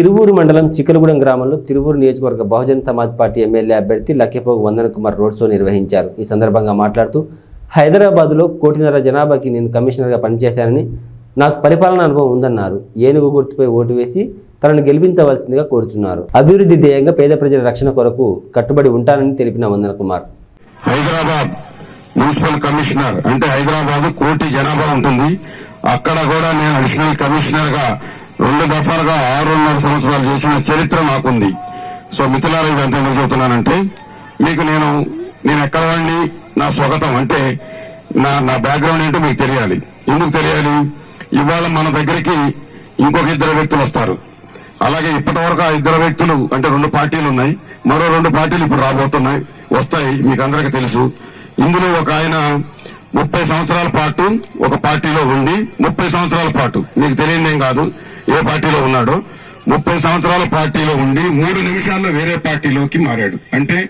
తిరువూరు మండలం చిక్కలగూడెం గ్రామంలో తిరువూరు నియోజకవర్గ బహుజన్ సమాజ్ పార్టీ ఎమ్మెల్యే అభ్యర్థి లక్కెపోగు వందన కుమార్ రోడ్ షో నిర్వహించారు. ఈ సందర్భంగా మాట్లాడుతూ హైదరాబాద్లో కోటిన్నర జనాభాకి నేను కమిషనర్గా పనిచేశానని నాకు పరిపాలన అనుభవం ఉందన్నారు. ఏనుగు గుర్తుపై ఓటు వేసి తనను గెలిపించవలసిందిగా కోరుచున్నారు. అభివృద్ధి ధ్యేయంగా పేద ప్రజల రక్షణ కొరకు కట్టుబడి ఉంటానని తెలిపిన వందన కుమార్ హైదరాబాద్ మున్సిపల్ కమిషనర్ అంటే హైదరాబాద్ కోటి జనాభా ఉంటుంది. అక్కడ కూడా నేను అడిషనల్ కమిషనర్గా రెండు దఫాలుగా ఆరున్నర సంవత్సరాలు చేసిన చరిత్ర నాకుంది. సో మిథులారా ఇది ఎంత ఎందుకు చెబుతున్నానంటే మీకు నేను నేను ఎక్కడ వాడిని నా స్వగతం అంటే నా నా బ్యాక్గ్రౌండ్ ఏంటో మీకు తెలియాలి. ఎందుకు తెలియాలి? ఇవాళ మన దగ్గరికి ఇంకొక ఇద్దరు వ్యక్తులు వస్తారు. అలాగే ఇప్పటి వరకు ఆ ఇద్దరు వ్యక్తులు అంటే రెండు పార్టీలు ఉన్నాయి. మరో రెండు పార్టీలు ఇప్పుడు రాబోతున్నాయి వస్తాయి మీకు అందరికీ తెలుసు. ఇందులో ఒక ఆయన ముప్పై సంవత్సరాల పాటు ఒక పార్టీలో ఉండి ముప్పై సంవత్సరాల పాటు మీకు తెలియదేం కాదు ఏ పార్టీలో ఉన్నాడో ముప్పై సంవత్సరాల పార్టీలో ఉండి మూడు నిమిషాల్లో వేరే పార్టీలోకి మారాడు. అంటే